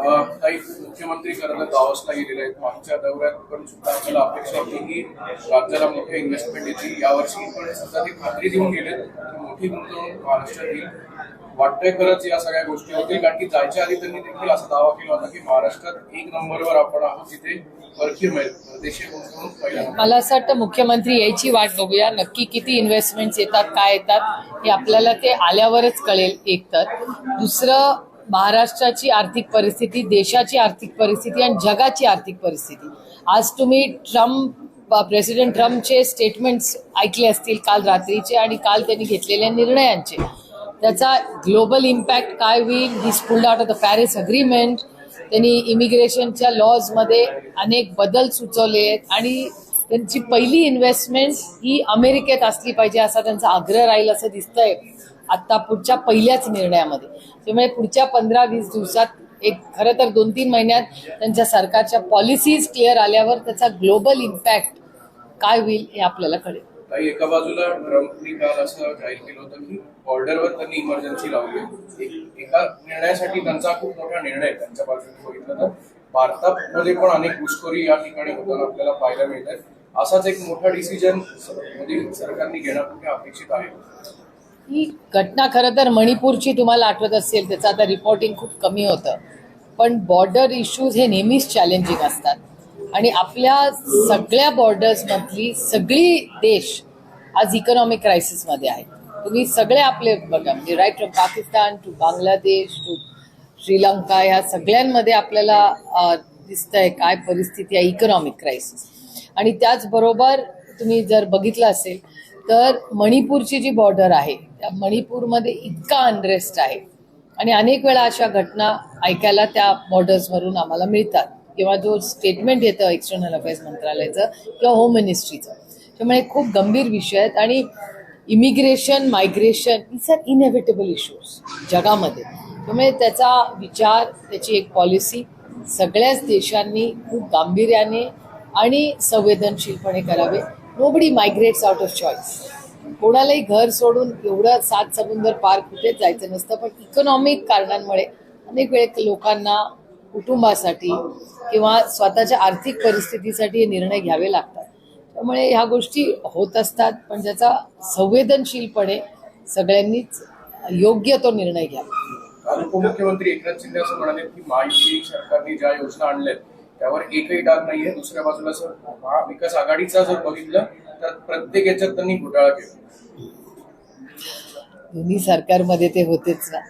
काही मुख्यमंत्री करायला दावसला गेलेले आहेत. मागच्या दौऱ्यात पण सुद्धा आपल्याला अपेक्षा होती की राज्याला मोठ्या इन्व्हेस्टमेंट येतील. यावर्षी पण सध्या ते खात्री देऊन गेलेत मोठी गुंतवणूक महाराष्ट्रात येईल. वाटतंय खरंच या सगळ्या गोष्टी होतील. कारण की जायच्या आधी त्यांनी देखील असा दावा केला होता की महाराष्ट्रात एक नंबरवर आपण आहोत तिथे परकीय मिळेल. परदेशी गुंतवणूक मला असं वाटतं मुख्यमंत्री यायची वाट बघूया. नक्की किती इन्व्हेस्टमेंट्स येतात काय येतात हे आपल्याला ते आल्यावरच कळेल एक तर दुसरं महाराष्ट्राची आर्थिक परिस्थिती देशाची आर्थिक परिस्थिती आणि जगाची आर्थिक परिस्थिती. आज तुम्ही ट्रम्प प्रेसिडेंट ट्रम्पचे स्टेटमेंट्स ऐकले असतील काल रात्रीचे आणि काल त्यांनी घेतलेल्या निर्णयांचे. त्याचा ग्लोबल इम्पॅक्ट काय होईल? He pulled out of the Paris agreement त्यांनी इमिग्रेशनच्या लॉजमध्ये अनेक बदल सुचवले आहेत आणि त्यांची पहिली इन्व्हेस्टमेंट ही अमेरिकेत असली पाहिजे असा त्यांचा आग्रह राहील असं दिसतंय. आत्ता पुढच्या पहिल्याच निर्णयामध्ये. त्यामुळे पुढच्या पंधरा वीस दिवसात एक खरं तर दोन तीन महिन्यात त्यांच्या सरकारच्या पॉलिसीज क्लिअर आल्यावर त्याचा ग्लोबल इम्पॅक्ट काय होईल हे आपल्याला कळेल. एका बाजूला ट्रम्पनी काल असं जाहीर केलं होतं की बॉर्डरवर त्यांनी इमर्जन्सी लावली आहे एक- एका निर्णयासाठी त्यांचा खूप मोठा निर्णय त्यांच्या बाजूने बघितलं तर भारतामध्ये पण अनेक घुसखोरी या ठिकाणी होताना आपल्याला पाहायला मिळत आहेत असाच एक मोठा डिसिजन मोदी म्हणजे सरकारने घेणं कुठे अपेक्षित आहे. ही घटना खरं तर मणिपूरची तुम्हाला आठवत असेल त्याचं आता रिपोर्टिंग खूप कमी होतं. पण बॉर्डर इश्यूज हे नेहमीच चॅलेंजिंग असतात. आणि आपल्या सगळ्या बॉर्डर्समधली सगळी देश आज इकॉनॉमिक क्रायसिसमध्ये आहेत तुम्ही सगळे आपले बघा म्हणजे right from Pakistan to Bangladesh to Sri Lanka या सगळ्यांमध्ये आपल्याला दिसतंय काय परिस्थिती आहे इकॉनॉमिक क्रायसिस आणि त्याचबरोबर तुम्ही जर बघितलं असेल तर मणिपूरची जी बॉर्डर आहे त्या मणिपूरमध्ये इतका अनरेस्ट आहे. आणि अनेक वेळा अशा घटना ऐकायला त्या बॉर्डर्सवरून आम्हाला मिळतात. किंवा जो स्टेटमेंट येतं एक्सटर्नल अफेअर्स मंत्रालयाचं किंवा होम मिनिस्ट्रीचं त्यामुळे खूप गंभीर विषय आहेत. आणि immigration migration it's are inevitable issues जगामध्ये. त्यामुळे त्याचा विचार त्याची एक पॉलिसी सगळ्याच देशांनी खूप गांभीर्याने आणि संवेदनशीलपणे करावे. Nobody migrates out of choice कोणालाही घर सोडून एवढं सात समुंदर पार कुठेच जायचं नसतं पण इकॉनॉमिक कारणांमुळे अनेक वेळेस लोकांना कुटुंबासाठी किंवा स्वतःच्या आर्थिक परिस्थितीसाठी हे निर्णय घ्यावे लागतात. त्यामुळे ह्या गोष्टी होत असतात पण त्याचा संवेदनशीलपणे सगळ्यांनीच योग्य तो निर्णय घ्यावा. उपमुख्यमंत्री एकनाथ शिंदे असं म्हणाले की माहिती सरकारने ज्या योजना आणल्यात त्यावर एकही डाग नाहीये. दुसऱ्या बाजूला सर महाविकास आघाडीचा जर बघितलं तर प्रत्येक याच्यात त्यांनी घोटाळा केला. दोन्ही सरकारमध्ये ते होतेच ना.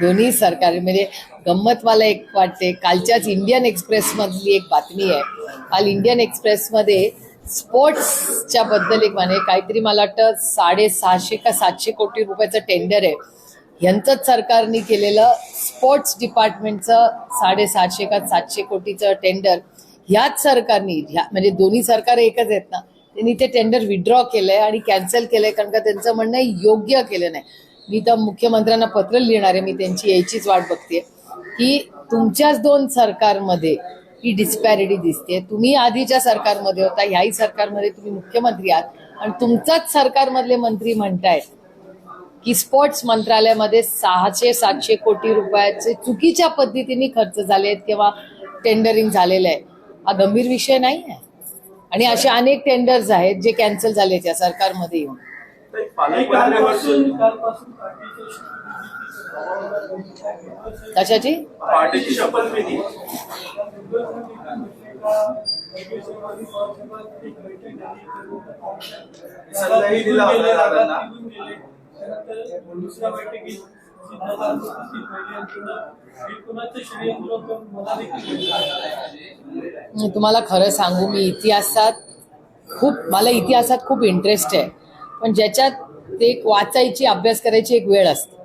दोन्ही सरकार म्हणजे गंमत मला एक वाटते कालच्याच इंडियन एक्सप्रेस मधली एक बातमी आहे. काल इंडियन एक्सप्रेसमध्ये स्पोर्ट्सच्या बद्दल एक म्हणे काहीतरी मला वाटतं साडेसहाशे का सातशे कोटी रुपयाचं टेंडर आहे. यांचंच सरकारने केलेलं स्पोर्ट्स डिपार्टमेंटचं साडेसातशे का सातशे कोटीचं टेंडर ह्याच सरकारने ह्या म्हणजे दोन्ही सरकार एकच आहेत ना त्यांनी ते टेंडर विड्रॉ केलंय आणि कॅन्सल केलंय कारण का त्यांचं म्हणणं योग्य केलं नाही. मी तर मुख्यमंत्र्यांना पत्र लिहिणार आहे मी त्यांची यायचीच वाट बघते की तुमच्याच दोन सरकारमध्ये ही डिस्पॅरिटी दिसते तुम्ही आधीच्या सरकारमध्ये होता ह्याही सरकारमध्ये तुम्ही मुख्यमंत्री आहात आणि तुमचाच सरकारमधले मंत्री म्हणतायत. की स्पोर्ट्स मंत्रालयामध्ये सहाशे सातशे कोटी रुपयाचे चुकीच्या पद्धतीने खर्च झाले आहेत किंवा टेंडरिंग झालेलं आहे. हा गंभीर विषय नाही आहे. आणि असे अनेक टेंडर्स आहेत जे कॅन्सल झाले आहेत या सरकारमध्ये येऊन. कशाची? दुसऱ्या बैठकीत तुम्हाला खरं सांगू मी इतिहासात खूप मला इतिहासात खूप इंटरेस्ट आहे. पण ज्याच्यात ते एक वाचायची अभ्यास करायची एक वेळ असते.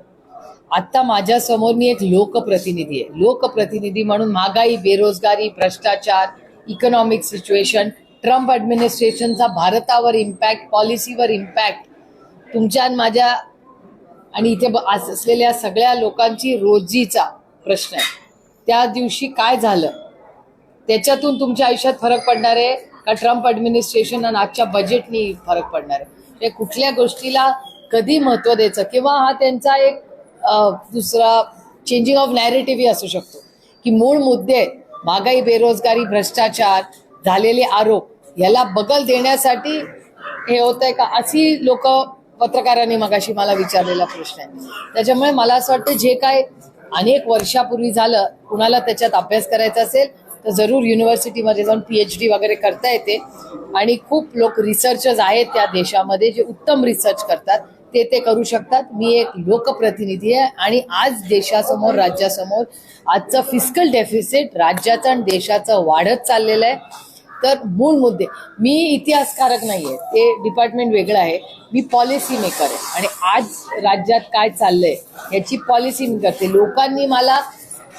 आत्ता माझ्यासमोर मी एक लोकप्रतिनिधी आहे. लोकप्रतिनिधी म्हणून महागाई बेरोजगारी भ्रष्टाचार इकॉनॉमिक सिच्युएशन ट्रम्प ॲडमिनिस्ट्रेशनचा भारतावर इम्पॅक्ट पॉलिसीवर इम्पॅक्ट तुमच्या आणि माझ्या आणि इथे ब- असलेल्या सगळ्या लोकांची रोजीचा प्रश्न आहे. त्या दिवशी काय झालं? त्याच्यातून तुमच्या आयुष्यात फरक पडणार आहे का ट्रम्प ॲडमिनिस्ट्रेशन आणि आजच्या बजेटनी फरक पडणार आहे? कुठल्या गोष्टीला कधी महत्त्व द्यायचं? किंवा हा त्यांचा एक दुसरा चेंजिंग ऑफ नॅरेटिव्ही असू शकतो. की मूळ मुद्दे महागाई बेरोजगारी भ्रष्टाचार झालेले आरोप याला बगल देण्यासाठी हे होतंय का? अशी लोक पत्रकारांनी मगाशी मला विचारलेला प्रश्न आहे. त्याच्यामुळे मला असं वाटतं जे काय अनेक वर्षापूर्वी झालं कुणाला त्याच्यात अभ्यास करायचा असेल तर जरूर युनिव्हर्सिटीमध्ये जाऊन पी एच डी वगैरे करता येते. आणि खूप लोक रिसर्चर्स आहेत त्या देशामध्ये जे उत्तम रिसर्च करतात ते ते करू शकतात. मी एक लोकप्रतिनिधी आहे आणि आज देशासमोर राज्यासमोर आजचं फिस्कल डेफिसिट राज्याचं आणि देशाचं वाढत चाललेलं आहे. तर मूळ मुद्दे मी इतिहासकारक नाही आहे ते डिपार्टमेंट वेगळं आहे मी पॉलिसी मेकर आहे. आणि आज राज्यात काय चाललंय याची पॉलिसी मी करते. लोकांनी मला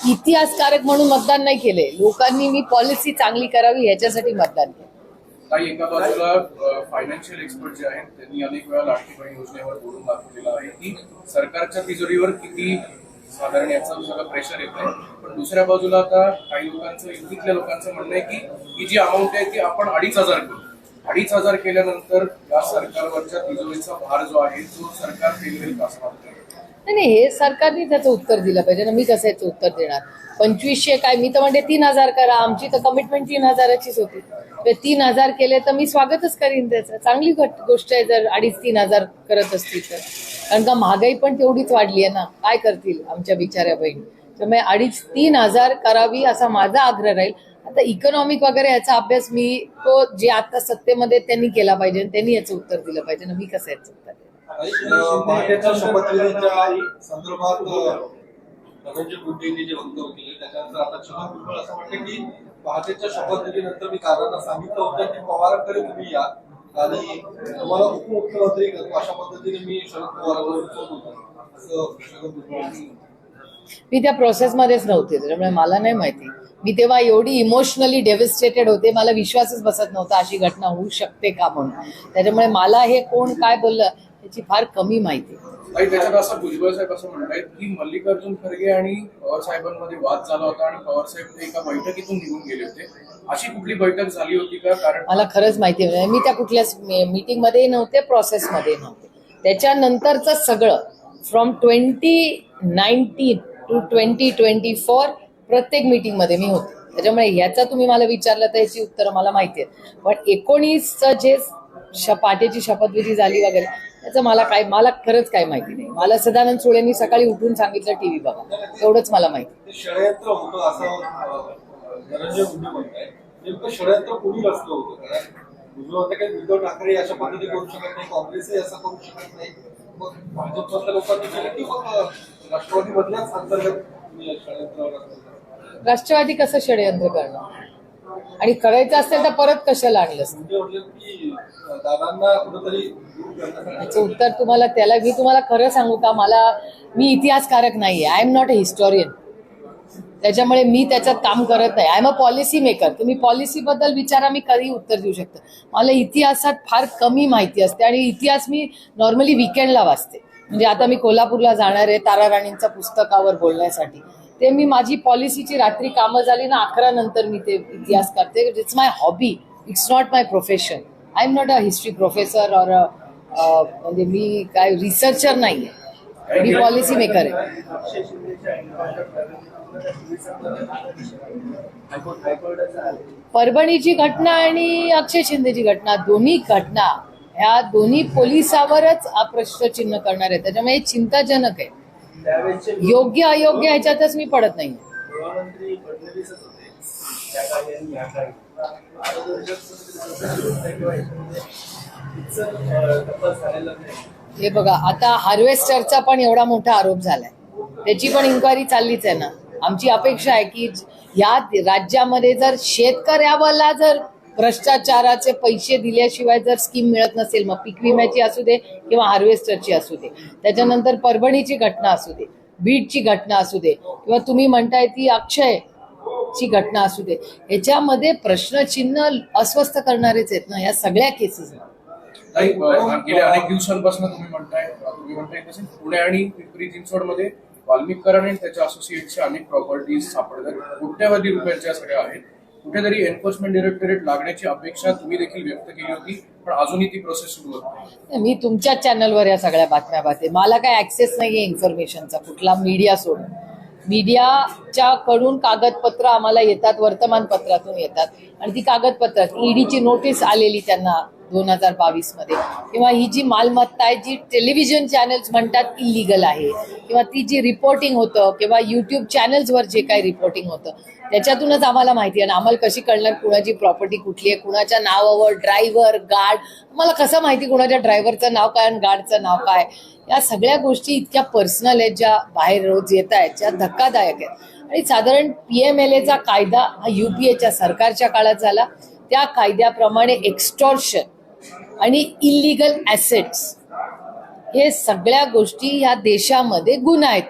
इतिहासकारक म्हणून मतदान नाही केले लोकांनी मी पॉलिसी चांगली करावी ह्याच्यासाठी मतदान केलं काही एका बाजूला फायनान्शियल एक्सपर्ट जे आहेत त्यांनी अनेक वेळा लाडकी बहीण योजनेवर बोलून दाखवलेला आहे की सरकारच्या तिजोरीवर किती साधारण याचा सगळं प्रेशर येत आहे. पण दुसऱ्या बाजूला आता काही लोकांचं युतीतल्या लोकांचं म्हणणं आहे की ही जी अमाऊंट आहे ती आपण अडीच हजार करू. अडीच हजार केल्यानंतर या सरकारवरच्या तिजोरीचा भार जो आहे तो सरकार पेलवेल का नाही नाही हे सरकारने त्याचं उत्तर दिलं पाहिजे. ना मी कसं याचं उत्तर देणार? पंचवीसशे काय मी तर म्हणते तीन हजार करा. आमची तर कमिटमेंट तीन हजाराचीच होती. तीन हजार केले तर मी स्वागतच करीन त्याचं. चांगली गोष्ट आहे जर अडीच तीन हजार करत असतील तर. कारण का महागाई पण तेवढीच वाढली आहे ना. काय करतील आमच्या बिचाऱ्या बहीण? त्यामुळे अडीच तीन हजार करावी असा माझा आग्रह राहील. आता इकॉनॉमिक वगैरे याचा अभ्यास मी तो जे आता सत्तेमध्ये त्यांनी केला पाहिजे त्यांनी याचं उत्तर दिलं पाहिजे. ना मी कसं याचं उत्तर संदर्भात अ, धनंजय मुंडेंनी जे वक्तव्य केले त्याच्यानंतर आता छगन भुजबळ असं म्हटलं की पहाटेच्या शपथविधीनंतर मी काकांना सांगितलं होतं की पवारांकडे तुम्ही या. आणि तुम्हाला उपमुख्यमंत्री करतो अशा पद्धतीने मी शरद पवारांवर विचारत मी त्या प्रोसेसमध्येच नव्हते त्याच्यामुळे मला नाही माहिती. मी तेव्हा एवढी इमोशनली डेव्हिस्टेटेड होते मला विश्वासच बसत नव्हता अशी घटना होऊ शकते का म्हणून. त्याच्यामुळे मला हे कोण काय बोललं याची फार कमी माहिती. काही त्याच्यात असं भुजबळ साहेब असं म्हणतायत की मल्लिकार्जुन खरगे आणि पवार साहेबांमध्ये वाद झाला होता आणि पवार साहेब ते एका बैठकीतून निघून गेले होते. अशी कुठली बैठक झाली होती का? कारण मला खरंच माहिती नाही म्हणजे मी त्या कुठल्याच मीटिंगमध्ये नव्हते प्रोसेस मध्ये नव्हते. त्याच्यानंतरचं सगळं from twenty nineteen to twenty twenty four प्रत्येक मीटिंगमध्ये मी होते. त्याच्यामुळे ह्याचा तुम्ही मला विचारलं तर ह्याची उत्तरं मला माहिती आहेत. पण एकोणीसचं जे श शपथविधी झाली वगैरे त्याचं मला काय मला खरंच काय माहिती नाही. मला सदानंद सुळेंनी सकाळी उठून सांगितलं टीव्ही बघा. एवढंच मला माहिती. ते षडयंत्र होतं असं अ, धनंजय मुंडे म्हणताय. नेमकं षडयंत्र कोणी रचलं होतं? कारण भुजबळ म्हणतात की उद्धव ठाकरे अशा पद्धती करू शकत नाही काँग्रेसही असं करू शकत नाही. मग भाजपमधल्या लोकांनी केलं की मग अ, राष्ट्रवादीमधल्याच अंतर्गत तुम्ही या षडयंत्रावर असं राष्ट्रवादी कसं षडयंत्र करणार? आणि करायचं असेल तर परत कशाला आणलं दादांना कुठेतरी याचं उत्तर तुम्हाला त्याला मी तुम्हाला खरं सांगू का मला मी इतिहासकारक नाहीये. I am not a historian त्याच्यामुळे मी त्याच्यात काम करत नाही. I am a policy maker तुम्ही पॉलिसीबद्दल विचारा मी कधी उत्तर देऊ शकतो. मला इतिहासात फार कमी माहिती असते आणि इतिहास मी नॉर्मली विकेंडला वाचते. म्हणजे आता मी कोल्हापूरला जाणार आहे तारा राणींच्या पुस्तकावर बोलण्यासाठी. ते मी माझी पॉलिसीची रात्री कामं झाली ना अकरा नंतर मी ते इतिहास करते it's my hobby it's not my profession I am not a history professor और म्हणजे मी काय रिसर्चर नाही आहे मी पॉलिसी मेकर आहे. परभणीची घटना आणि अक्षय शिंदेची घटना दोन्ही घटना ह्या दोन्ही पोलिसावरच हा प्रश्नचिन्ह करणार आहे. त्याच्यामुळे चिंताजनक आहे. योग्य अयोग्य ह्याच्यातच मी पडत नाही हे बघा आता हार्वेस्टरचा पण एवढा मोठा आरोप झालाय. त्याची पण इन्क्वायरी चाललीच आहे ना. आमची अपेक्षा आहे की या राज्यामध्ये जर शेतकऱ्याला जर भ्रष्टाचाराचे पैसे दिल्याशिवाय जर स्कीम मिळत नसेल मग पीक विम्याची असू दे किंवा हार्वेस्टरची असू दे त्याच्यानंतर परभणीची घटना असू दे बीडची घटना असू दे किंवा तुम्ही म्हणताय ती अक्षय ची घटना असू दे याच्यामध्ये प्रश्नचिन्ह अस्वस्थ करणारेच आहेत ना या सगळ्या केसेसमध्ये काही अ, गेल्या अनेक दिवसांपासून तुम्ही म्हणताय तुम्ही म्हणताय तसे पुणे आणि पिंपरी चिंचवडमध्ये वाल्मिक कराड आणि त्याच्या असोसिएटच्या अनेक प्रॉपर्टीज सापडतात. कोट्यवधी रुपयांच्या सगळ्या आहेत. कुठेतरी एन्फोर्समेंट डायरेक्टरेट लागण्याची अपेक्षा तुम्ही देखील व्यक्त केली होती पण अजूनही ती प्रोसेस सुरू होत नाही. मी तुमच्याच चॅनलवर या सगळ्या बातम्या पाहते. मला काय ऍक्सेस नाहीये इन्फॉर्मेशनचा कुठला मीडिया सोडून. मीडियाच्या कडून कागदपत्र आम्हाला येतात वर्तमानपत्रातून येतात. आणि ती कागदपत्र ईडीची नोटीस आलेली त्यांना दोन हजार बावीसमध्ये. किंवा ही जी मालमत्ता आहे जी टेलिव्हिजन चॅनल्स म्हणतात इलिगल आहे. किंवा ती जी रिपोर्टिंग होतं किंवा युट्यूब चॅनल्सवर जे काही रिपोर्टिंग होतं त्याच्यातूनच आम्हाला माहिती आहे. आणि आम्हाला कशी कळणार कुणाची प्रॉपर्टी कुठली आहे कुणाच्या नावावर ड्रायव्हर गार्ड आम्हाला कसं माहिती कुणाच्या ड्रायव्हरचं नाव काय आणि गार्डचं नाव काय? या सगळ्या गोष्टी इतक्या पर्सनल आहेत ज्या बाहेर रोज येत आहेत ज्या धक्कादायक आहेत. आणि साधारण पी एम एल एचा कायदा हा युपीएच्या सरकारच्या काळात झाला. त्या कायद्याप्रमाणे एक्स्टॉर्शन आणि इलिगल ॲसेट्स हे सगळ्या गोष्टी ह्या देशामध्ये गुन्हा आहेत.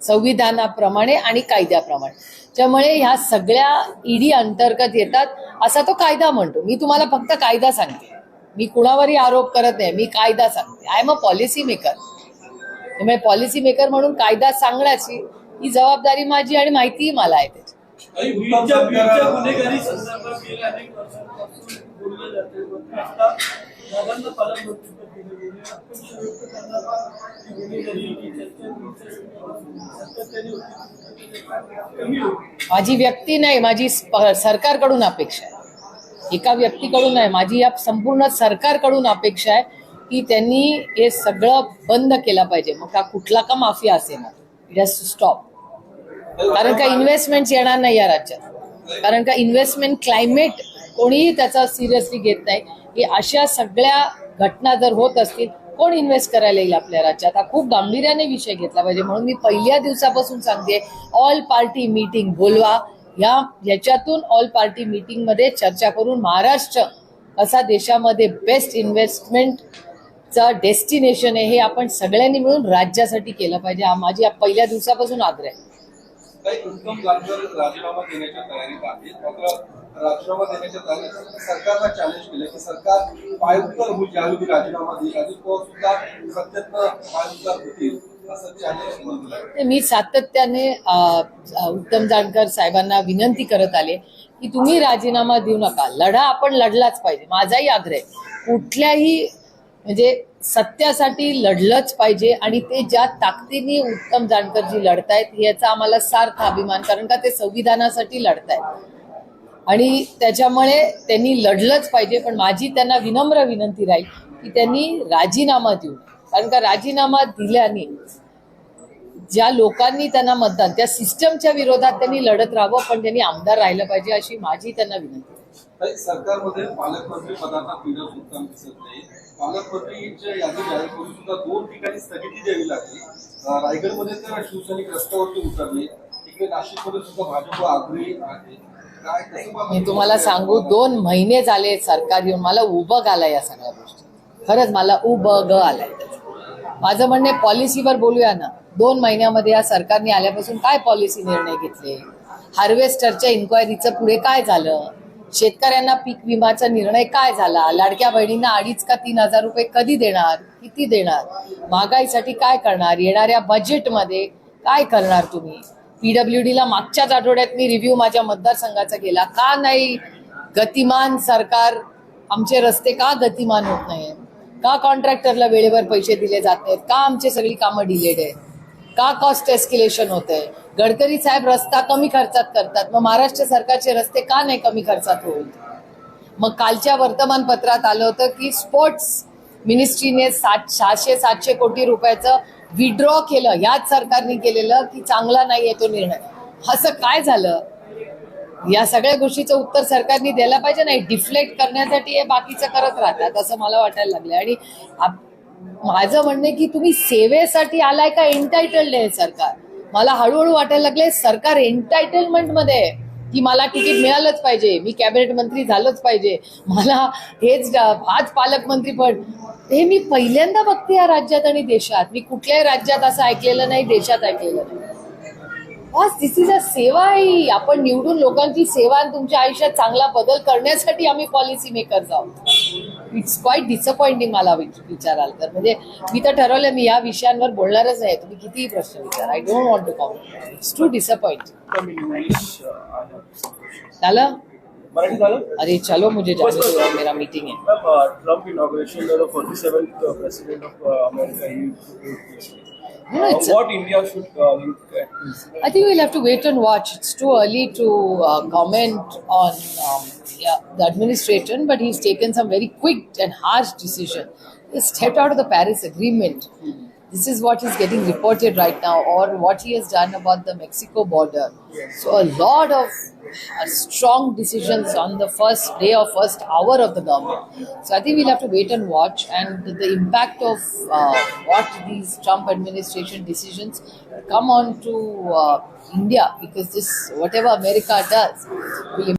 संविधानाप्रमाणे आणि कायद्याप्रमाणे. त्यामुळे ह्या सगळ्या ईडी अंतर्गत येतात. असा तो कायदा म्हणतो. मी तुम्हाला फक्त कायदा सांगते. मी कुणावरही आरोप करत नाही. मी कायदा सांगते. I am a policy maker त्यामुळे पॉलिसी मेकर म्हणून कायदा सांगण्याची ही जबाबदारी माझी आणि माहितीही मला आहे त्याची. गुन्हेगारी संदर्भात गेल्या अनेक वर्षांपासून बोललं जाते. आता दादांना गेले. गुन्हेगारी सातत्याने माझी व्यक्ती नाही माझी सरकारकडून अपेक्षा आहे. एका व्यक्तीकडून नाही माझी या संपूर्ण सरकारकडून अपेक्षा आहे की त्यांनी हे सगळं बंद केलं पाहिजे. मग का कुठला का माफिया असेल इट हॅज टू स्टॉप कारण का इन्व्हेस्टमेंट येणार नाही या राज्यात. कारण का इन्व्हेस्टमेंट क्लायमेट कोणीही त्याचा सिरियसली घेत नाही. की अशा सगळ्या घटना जर होत असतील कोण इन्व्हेस्ट करायला येईल आपल्या राज्यात? हा खूप गांभीर्याने विषय घेतला पाहिजे. म्हणून मी पहिल्या दिवसापासून सांगते ऑल पार्टी मीटिंग बोलवा. या याच्यातून ऑल पार्टी मीटिंगमध्ये चर्चा करून महाराष्ट्र असा देशामध्ये बेस्ट इन्व्हेस्टमेंटचा डेस्टिनेशन आहे हे आपण सगळ्यांनी मिळून राज्यासाठी केलं पाहिजे. हा माझी पहिल्या दिवसापासून आग्रह आहे. काही उत्तम जानकर राजीनामा देण्याच्या तयारीत आहेत मात्र राजीनामा देण्याच्या तयारीत सरकारला चॅलेंज केलं की सरकार पायउतार होईल ज्यावेळी राजीनामा देईल अजित पवार सुद्धा सत्यातनं पायउतार होतील मी सातत्याने उत्तम जानकर साहेबांना विनंती करत आले की तुम्ही राजीनामा देऊ नका. लढा आपण लढलाच पाहिजे. माझाही आग्रह कुठल्याही म्हणजे सत्यासाठी लढलंच पाहिजे आणि ते ज्या ताकदीने उत्तम जानकरजी लढतायत याचा आम्हाला सार्थ अभिमान कारण का ते संविधानासाठी लढतायत. आणि त्याच्यामुळे त्यांनी लढलंच पाहिजे पण माझी त्यांना विनम्र विनंती राहील की त्यांनी राजीनामा देऊ. कारण का राजीनामा दिल्याने ज्या लोकांनी त्यांना मतदान त्या सिस्टमच्या विरोधात त्यांनी लढत राहावं पण त्यांनी आमदार राहिलं पाहिजे अशी माझी त्यांना विनंती. सरकारमध्ये पालकमंत्री पदाचा दिसत नाही. पालकमंत्रीच्या यादी जाहीर करून सुद्धा दोन ठिकाणी स्थगिती द्यावी लागली. रायगडमध्ये तर शिवसैनिक रस्त्यावरती उतरले. इकडे नाशिकमध्ये सुद्धा भाजप आग्रही आहे. मी तुम्हाला सांगू दोन महिने झाले सरकार येऊन मला उभं आलाय या सगळ्या गोष्टी. खरंच मला उभं ग आलाय. माझं म्हणणे पॉलिसीवर बोलूया ना. दोन महिन्यामध्ये या सरकारने आल्यापासून काय पॉलिसी निर्णय घेतले? हार्वेस्टरच्या इन्क्वायरीचं पुढे काय झालं? शेतकऱ्यांना पीक विमाचा निर्णय काय झाला? लाडक्या बहिणींना अडीच का तीन हजार रुपये कधी देणार? किती देणार? महागाईसाठी काय करणार? येणाऱ्या बजेटमध्ये काय करणार तुम्ही? पीडब्ल्यू डीला मागच्याच आठवड्यात मी रिव्ह्यू माझ्या मतदारसंघाचा केला. का नाही? गतिमान सरकार आमचे रस्ते का गतिमान होत नाही का कॉन्ट्रॅक्टरला वेळेवर पैसे दिले जात नाहीत? का आमचे सगळी कामं डिलेड आहेत? का कॉस्ट एस्किलेशन होत आहे गडकरी साहेब रस्ता कमी खर्चात करतात. मग महाराष्ट्र सरकारचे रस्ते का नाही कमी खर्चात होईल मग कालच्या वर्तमानपत्रात आलं होतं की स्पोर्ट्स मिनिस्ट्रीने सात सहाशे सातशे कोटी रुपयाचं विड्रॉ केलं. ह्याच सरकारने केलेलं की चांगला नाहीये तो निर्णय. असं काय झालं? या सगळ्या गोष्टीचं उत्तर सरकारने द्यायला पाहिजे नाही. डिफ्लेक्ट करण्यासाठी हे बाकीचं करत राहतात असं मला वाटायला लागलं आणि माझं म्हणणं आहे की तुम्ही सेवेसाठी आलाय का एंटायटल्ड आहे सरकार? मला हळूहळू वाटायला लागले सरकार एंटायटलमेंटमध्ये की मला तिकीट मिळालंच पाहिजे मी कॅबिनेट मंत्री झालंच पाहिजे. मला हेच आज पालकमंत्री पण हे मी पहिल्यांदा बघते या राज्यात आणि देशात. मी कुठल्याही राज्यात असं ऐकलेलं नाही देशात ऐकलेलं नाही. बस दिस इज अ सेवा आहे आपण निवडून लोकांची सेवा आणि तुमच्या आयुष्यात चांगला बदल करण्यासाठी आम्ही पॉलिसी मेकर आहोत. इट्स क्वाईट डिसअपॉइंटिंग मला विचाराल तर. म्हणजे मी तर ठरवलं मी या विषयांवर बोलणारच नाही तुम्ही कितीही प्रश्न विचार. I don't want to comment it's too disappoint झालं? अरे चलो मुझे जाने दो. मेरा मीटिंग है. Trump inauguration the forty seven president of America he No, a- what India should uh, look at? I think we'll have to wait and watch. It's too early to uh, comment on um, yeah, the administration, but he's taken some very quick and harsh decision. He stepped out of the Paris Agreement. This is what is getting reported right now, or what he has done about the Mexico border. So a lot of uh, strong decisions on the first day or first hour of the government. So I think we'll have to wait and watch, and the impact of uh, what these Trump administration decisions come on to uh, India, because this whatever America does will